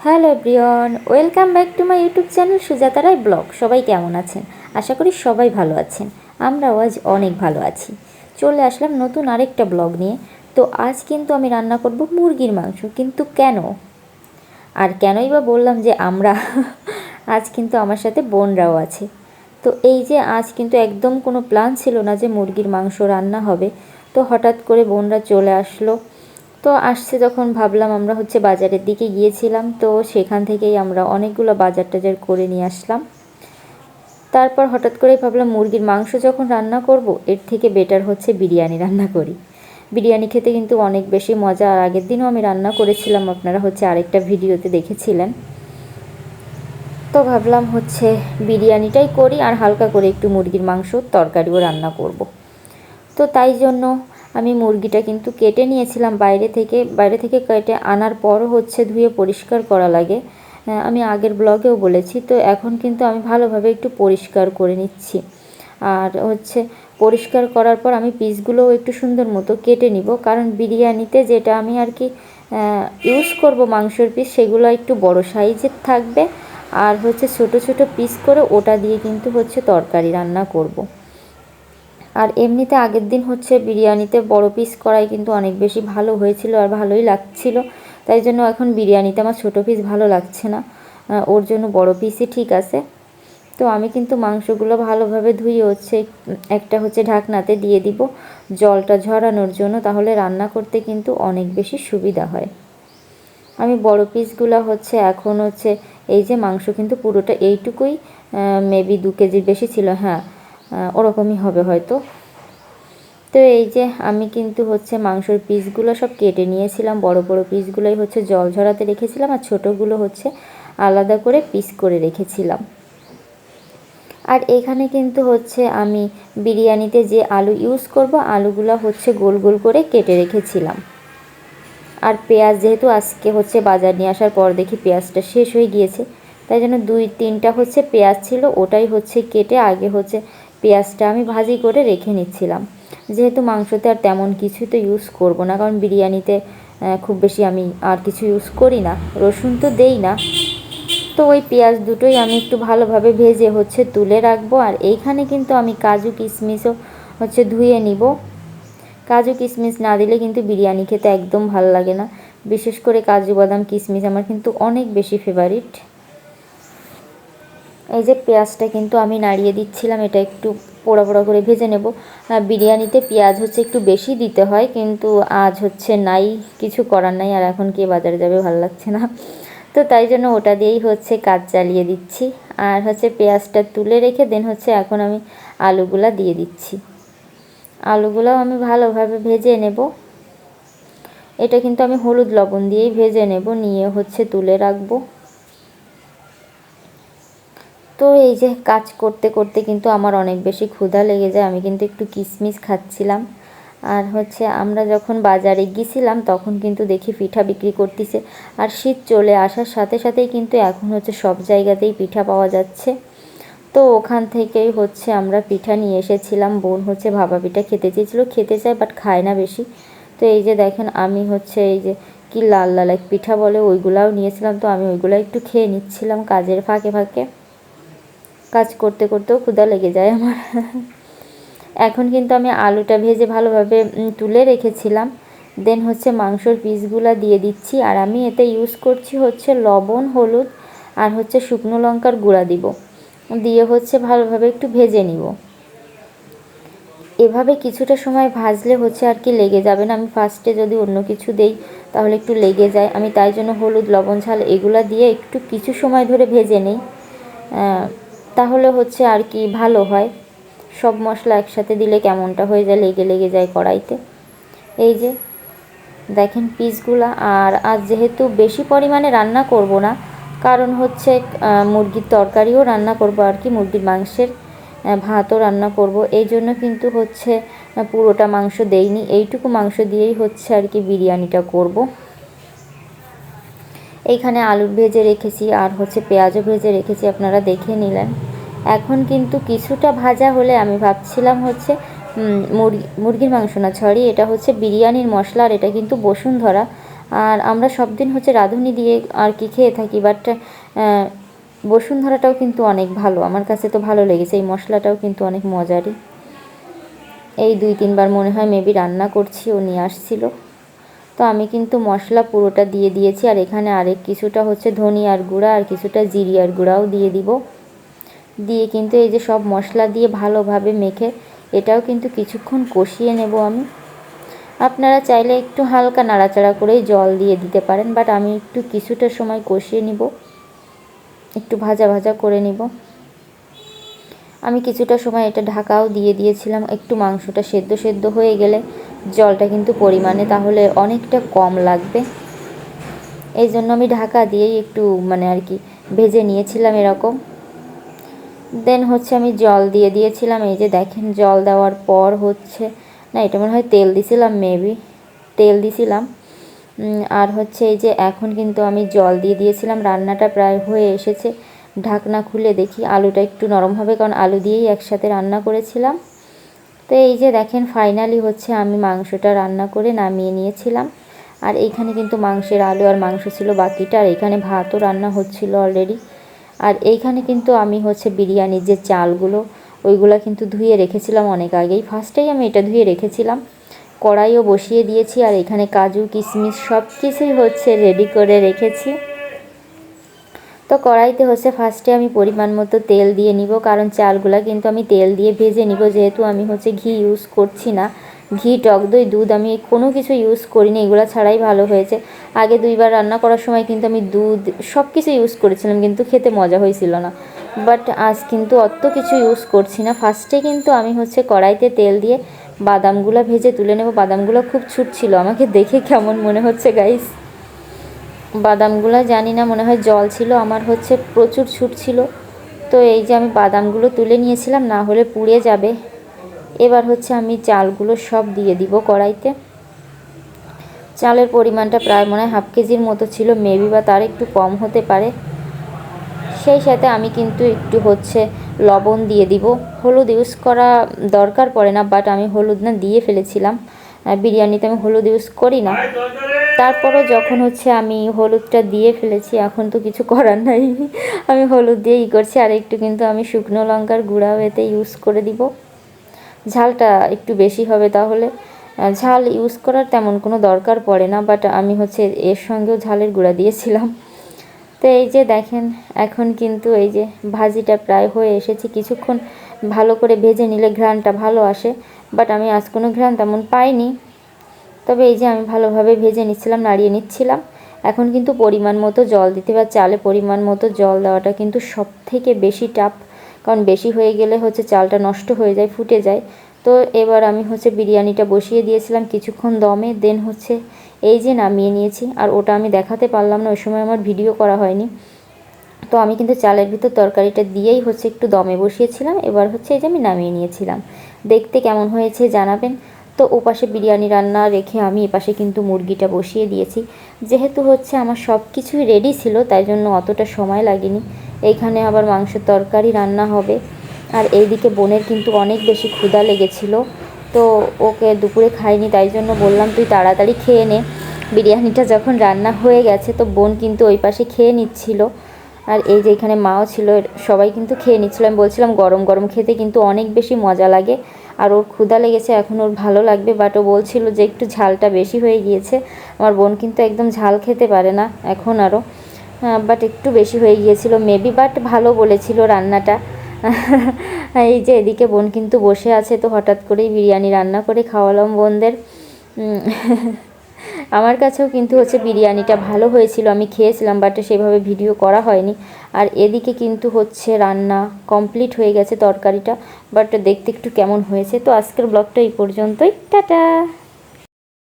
Hello everyone, welcome back to my YouTube channel Sujata Roy blog. সবাই কেমন আছেন? আশা করি সবাই ভালো আছেন। আমরাও আজ অনেক ভালো আছি। চলে আসলাম নতুন আরেকটা ব্লগ নিয়ে। তো আজ কিন্তু আমি রান্না করব মুরগির মাংস। কিন্তু কেন? আর কেনই বা বললাম যে আমরা আজ কিন্তু আমার সাথে বোনরাও আছে। তো এই যে আজ কিন্তু একদম কোনো প্ল্যান ছিল না যে মুরগির মাংস রান্না হবে। তো হঠাৎ করে বোনরা চলে আসলো। তো আসছে যখন ভাবলাম আমরা হচ্ছে বাজারের দিকে গিয়েছিলাম, তো সেখান থেকেই আমরা অনেকগুলো বাজার টাজার করে নিয়ে আসলাম। তারপর হঠাৎ করেই ভাবলাম মুরগির মাংস যখন রান্না করব, এর থেকে বেটার হচ্ছে বিরিয়ানি রান্না করি। বিরিয়ানি খেতে কিন্তু অনেক বেশি মজা, আর আগের দিনও আমি রান্না করেছিলাম, আপনারা হচ্ছে আরেকটা ভিডিওতে দেখেছিলেন। তো ভাবলাম হচ্ছে বিরিয়ানিটাই করি, আর হালকা করে একটু মুরগির মাংস তরকারিও রান্না করব। তো তাই জন্য আমি মুরগিটা কিন্তু কেটে নিয়েছিলাম বাইরে থেকে। বাইরে থেকে কেটে আনার পরও হচ্ছে ধুয়ে পরিষ্কার করা লাগে। আমি আগের ব্লগেও বলেছি, তো এখন কিন্তু আমি ভালোভাবে একটু পরিষ্কার করে নিচ্ছি। আর হচ্ছে পরিষ্কার করার পর আমি পিসগুলোও একটু সুন্দর মতো কেটে নিব, কারণ বিরিয়ানিতে যেটা আমি আর কি ইউজ করব মাংসের পিস সেগুলো একটু বড় সাইজের থাকবে। আর হচ্ছে ছোট ছোট পিস করে ওটা দিয়ে কিন্তু হচ্ছে তরকারি রান্না করব। আর এমনিতে আগের দিন হচ্ছে বিরিয়ানিতে বড় পিস করাই কিন্তু অনেক বেশি ভালো হয়েছিল আর ভালোই লাগছিল। তাই জন্য এখন বিরিয়ানিতে আমার ছোটো পিস ভালো লাগছে না। ওর জন্য বড় পিসই ঠিক আছে। তো আমি কিন্তু মাংসগুলো ভালোভাবে ধুয়ে হচ্ছে, একটা হচ্ছে ঢাকনাতে দিয়ে দিব জলটা ঝরানোর জন্য, তাহলে রান্না করতে কিন্তু অনেক বেশি সুবিধা হয়। আমি বড় পিসগুলো হচ্ছে এখন হচ্ছে, এই যে মাংস কিন্তু পুরোটা এইটুকুই মেবি দু কেজির বেশি ছিল হ্যাঁ ওরকমই হবে হয়তো। তো এই যে আমি কিন্তু হচ্ছে মাংসর পিসগুলো সব কেটে নিয়েছিলাম, বড় বড় পিসগুলোই হচ্ছে জল ঝরাতে রেখেছিলাম আর ছোটোগুলো হচ্ছে আলাদা করে পিস করে রেখেছিলাম। আর এখানে কিন্তু হচ্ছে আমি বিরিয়ানিতে যে আলু ইউজ করব, আলুগুলো হচ্ছে গোল গোল করে কেটে রেখেছিলাম। আর পেঁয়াজ যেহেতু আজকে হচ্ছে বাজার নিয়ে আসার পর দেখি পেঁয়াজটা শেষ হয়ে গিয়েছে, তাই জন্য দুই তিনটা হচ্ছে পেঁয়াজ ছিল, ওটাই হচ্ছে কেটে আগে হচ্ছে পেঁয়াজটা আমি ভাজি করে রেখে নিচ্ছিলাম। যেহেতু মাংসতে আর তেমন কিছু তো ইউজ করব না, কারণ বিরিয়ানিতে খুব বেশি আমি আর কিছু ইউজ করি না। রসুন তো দেই না। তো ওই পেঁয়াজ দুটোই আমি একটু ভালোভাবে ভেজে হচ্ছে তুলে রাখব, আর এইখানে কিন্তু আমি কাজু কিশমিশও হচ্ছে ধুয়ে নিব। কাজু কিশমিশ না দিলে কিন্তু বিরিয়ানি খেতে একদম ভালো লাগে না। বিশেষ করে কাজু বাদাম কিশমিশ আমার কিন্তু অনেক বেশি ফেভারিট এই যে পেঁয়াজটা কিন্তু আমি নাড়িয়ে দিচ্ছিলাম, এটা একটু পোড়া পোড়া করে ভেজে নেব। বিরিয়ানিতে পেঁয়াজ হচ্ছে একটু বেশি দিতে হয়, কিন্তু আজ হচ্ছে নাই, কিছু করার নাই, আর এখন কে বাজারে যাবে ভালো লাগছে না। তো তাই জন্য ওটা দিয়েই হচ্ছে কাজ চালিয়ে দিচ্ছি। আর হচ্ছে পেঁয়াজটা তুলে রেখে দেন হচ্ছে এখন আমি আলুগুলা দিয়ে দিচ্ছি। আলুগুলাও আমি ভালোভাবে ভেজে নেব। এটা কিন্তু আমি হলুদ লবণ দিয়েই ভেজে নেব, নিয়ে হচ্ছে তুলে রাখব। তো এই যে কাজ করতে করতে কিন্তু আমার অনেক বেশি ক্ষুধা লেগে যায়। আমি কিন্তু একটু কিশমিশ খাচ্ছিলাম। আর হচ্ছে আমরা যখন বাজারে গিয়েছিলাম তখন কিন্তু দেখি পিঠা বিক্রি করতেছে। আর শীত চলে আসার সাথে সাথেই কিন্তু এখন হচ্ছে সব জায়গাতেই পিঠা পাওয়া যাচ্ছে। তো ওখান থেকেই হচ্ছে আমরা পিঠা নিয়ে এসেছিলাম। বোন হচ্ছে ভাবা পিঠা খেতে চেয়েছিলো। খেতে চায় বাট খায় না বেশি। তো এই যে দেখেন আমি হচ্ছে এই যে কি লাল লাল এক পিঠা বলে ওইগুলাও নিয়েছিলাম। তো আমি ওইগুলো একটু খেয়ে নিচ্ছিলাম কাজের ফাঁকে ফাঁকে। কাজ করতে করতেও ক্ষুধা লেগে যায় আমার। এখন কিন্তু আমি আলুটা ভেজে ভালোভাবে তুলে রেখেছিলাম। দেন হচ্ছে মাংসর পিসগুলো দিয়ে দিচ্ছি। আর আমি এতে ইউজ করছি হচ্ছে লবণ, হলুদ আর হচ্ছে শুকনো লঙ্কার গুঁড়া দিব। দিয়ে হচ্ছে ভালোভাবে একটু ভেজে নিব। এভাবে কিছুটা সময় ভাজলে হচ্ছে আর কি লেগে যাবে না। আমি ফার্স্টে যদি অন্য কিছু দেই, তাহলে একটু লেগে যায়। আমি তাই জন্য হলুদ, লবণ, ঝাল এগুলো দিয়ে একটু কিছু সময় ধরে ভেজে নিই। তাহলে হচ্ছে আর কি ভালো হয়। সব মশলা একসাথে দিলে কেমনটা হয়ে যায়, লেগে লেগে যায় কড়াইতে। এই যে, দেখেন পিসগুলা। আর আজ যেহেতু বেশি পরিমাণে রান্না করব না, কারণ হচ্ছে মুরগির তরকারিও রান্না করব আর কি, মুরগির মাংসের ভাতও রান্না করব। এই জন্য কিন্তু হচ্ছে পুরোটা মাংস দেইনি। এইটুকু মাংস দিয়েই হচ্ছে আর কি বিরিয়ানিটা করব। এইখানে আলু ভেজে রেখেছি আর হচ্ছে পেঁয়াজও ভেজে রেখেছি, আপনারা দেখে নিলেন। এখন কিন্তু কিছুটা ভাজা হলে আমি ভাবছিলাম হচ্ছে মুরগি, মুরগির মাংস না সরি এটা হচ্ছে বিরিয়ানির মশলা আর এটা কিন্তু বসুন্ধরা। আর আমরা সব দিন হচ্ছে রাঁধুনি দিয়ে আর কি খেয়ে থাকি বাট বসুন্ধরাটাও কিন্তু অনেক ভালো। আমার কাছে তো ভালো লেগেছে, এই মশলাটাও কিন্তু অনেক মজারই। এই দুই তিনবার মনে হয় মেবি রান্না করছি, ও নিয়ে আসছিল। তো আমি কিন্তু মশলা পুরোটা দিয়ে দিয়েছি, আর এখানে আরেক কিছুটা হচ্ছে ধনিয়ার গুঁড়া আর কিছুটা জিরিয়ার গুঁড়াও দিয়ে দিব। দিয়ে কিন্তু এই যে সব মশলা দিয়ে ভালোভাবে মেখে এটাও কিন্তু কিছুক্ষণ কষিয়ে নেব আমি। আপনারা চাইলে একটু হালকা নাড়াচাড়া করেই জল দিয়ে দিতে পারেন, বাট আমি একটু কিছুটা সময় কষিয়ে নিব। একটু ভাজা ভাজা করে নিব। আমি কিছুটা সময় এটা ঢাকাও দিয়ে দিয়েছিলাম। একটু মাংসটা সেদ্ধ সেদ্ধ হয়ে গেলে জলটা কিন্তু পরিমাণে তাহলে অনেকটা কম লাগবে। এই জন্য আমি ঢাকা দিয়েই একটু মানে আর কি ভেজে নিয়েছিলাম এরকম। দেন হচ্ছে আমি জল দিয়ে দিয়েছিলাম। এই যে দেখেন জল দেওয়ার পর হচ্ছে, না এটা মনে হয় তেল দিছিলাম মেবি তেল দিছিলাম। আর হচ্ছে এই যে এখন কিন্তু আমি জল দিয়ে দিয়েছিলাম। রান্নাটা প্রায় হয়ে এসেছে। ঢাকনা খুলে দেখি আলুটা একটু নরম হবে, কারণ আলু দিয়েই একসাথে রান্না করেছিলাম। তো এই যে দেখেন ফাইনালি হচ্ছে আমি মাংসটা রান্না করে নামিয়ে নিয়েছিলাম। আর এইখানে কিন্তু মাংসের আলু আর মাংস ছিল বাকিটা, আর এখানে ভাতও রান্না হচ্ছিল অলরেডি আর এইখানে কিন্তু আমি হচ্ছে বিরিয়ানির যে চালগুলো, ওইগুলো কিন্তু ধুয়ে রেখেছিলাম অনেক আগেই। ফার্স্টেই আমি এটা ধুয়ে রেখেছিলাম। কড়াইও বসিয়ে দিয়েছি, আর এখানে কাজু, কিশমিশ সব কিছুই হচ্ছে রেডি করে রেখেছি। তো কড়াইতে হচ্ছে ফার্স্টে আমি পরিমাণ মতো তেল দিয়ে নিব, কারণ চালগুলা কিন্তু আমি তেল দিয়ে ভেজে নিব, যেহেতু আমি হচ্ছে ঘি ইউজ করছি না। ঘি, টক দই, দুধ আমি কোনো কিছু ইউজ করিনি, এগুলো ছাড়াই ভালো হয়েছে। আগে দুইবার রান্না করার সময় কিন্তু আমি দুধ সব কিছু ইউজ করেছিলাম, কিন্তু খেতে মজা হয়েছিল না। বাট আজ কিন্তু অত কিছু ইউজ করছি না। ফার্স্টে কিন্তু আমি হচ্ছে কড়াইতে তেল দিয়ে বাদামগুলো ভেজে তুলে নেব। বাদামগুলো খুব ছুটছিল, আমাকে দেখে কেমন মনে হচ্ছে গাইস বাদামগুলো জানি না, মনে হয় জল ছিল, আমার হচ্ছে প্রচুর ছুটছিল তো এই যে আমি বাদামগুলো তুলে নিয়েছিলাম, না হলে পুড়ে যাবে। এবার হচ্ছে আমি চালগুলো সব দিয়ে দিব কড়াইতে। চালের পরিমাণটা প্রায় মনে হয় হাফ কেজির মতো ছিল মেবি বা তার একটু কম হতে পারে। সেই সাথে আমি কিন্তু একটু হচ্ছে লবণ দিয়ে দিব। হলুদ ইউজ করা দরকার পড়ে না বাট আমি হলুদ না দিয়ে ফেলেছিলাম। বিরিয়ানিতে আমি হলুদ ইউজ করি না। তারপরও যখন হচ্ছে আমি হলুদটা দিয়ে ফেলেছি, এখন তো কিছু করার নাই। আমি হলুদ দিয়ে ই করছি, আর একটু কিন্তু আমি শুকনো লঙ্কার গুঁড়াও এতে ইউজ করে দিব। ঝালটা একটু বেশি হবে তাহলে। ঝাল ইউজ করার তেমন কোনো দরকার পড়ে না বাট আমি হচ্ছে এর সঙ্গেও ঝালের গুঁড়া দিয়েছিলাম। তো এই যে দেখেন, এখন কিন্তু এই যে ভাজিটা প্রায় হয়ে এসেছে। কিছুক্ষণ ভালো করে ভেজে নিলে ঘ্রাণটা ভালো আসে বাট আমি আজ কোনো ঘ্রাণ তেমন পাইনি। তবে এই যে আমি ভালোভাবে ভেজে নিচ্ছিলাম, নাড়িয়ে নিচ্ছিলাম, এখন কিন্তু পরিমাণ মতো জল দিতে বা চালে পরিমাণ মতো জল দেওয়াটা কিন্তু সব থেকে বেশি টাফ কারণ বেশি হয়ে গেলে হচ্ছে চালটা নষ্ট হয়ে যায়, ফুটে যায়। তো এবার আমি হচ্ছে বিরিয়ানিটা বসিয়ে দিয়েছিলাম কিছুক্ষণ দমে দেন হচ্ছে এই যে নামিয়ে নিয়েছি, আর ওটা আমি দেখাতে পারলাম না, ওই সময় আমার ভিডিও করা হয়নি। তো আমি কিন্তু চালের ভিতর তরকারিটা দিয়েই হচ্ছে একটু দমে বসিয়েছিলাম, এবার হচ্ছে এই যে আমি নামিয়ে নিয়েছিলাম। দেখতে কেমন হয়েছে জানাবেন। তো ওপাশে বিরিয়ানি রান্না রেখে আমি এপাশে কিন্তু মুরগিটা বসিয়ে দিয়েছি। যেহেতু হচ্ছে আমার সব কিছুই রেডি ছিল, তাই জন্য অতটা সময় লাগেনি। এইখানে আবার মাংসের তরকারি রান্না হবে। আর এইদিকে বোনের কিন্তু অনেক বেশি ক্ষুধা লেগেছিল। তো ওকে দুপুরে খাইনি, তাই জন্য বললাম, তুই তাড়াতাড়ি খেয়ে নে। বিরিয়ানিটা যখন রান্না হয়ে গেছে, তো বোন কিন্তু ওই পাশে খেয়ে নিচ্ছিল। আর এই যে এখানে মাও ছিল সবাই কিন্তু খেয়ে নিচ্ছিল। আমি বলছিলাম, গরম গরম খেতে কিন্তু অনেক বেশি মজা লাগে। আর ওর ক্ষুদা লেগেছে, এখন ওর ভালো লাগবে বাট ও বলছিল যে একটু ঝালটা বেশি হয়ে গিয়েছে। আমার বোন কিন্তু একদম ঝাল খেতে পারে না, এখন আরও। বাট একটু বেশি হয়ে গিয়েছিল মেবি বাট ভালো বলেছিল রান্নাটা। এই যে এদিকে বোন কিন্তু বসে আছে, তো হঠাৎ করেই বিরিয়ানি রান্না করে খাওয়ালাম বোনদের। আমার কাছেও কিন্তু হচ্ছে বিরিয়ানিটা ভালো হয়েছিল, আমি খেয়েছিলাম বাট সেভাবে ভিডিও করা হয়নি। আর এদিকে কিন্তু হচ্ছে রান্না কমপ্লিট হয়ে গেছে তরকারিটা বাট দেখতে একটু কেমন হয়েছে। তো আজকের ব্লগটা এই পর্যন্তই, টাটা!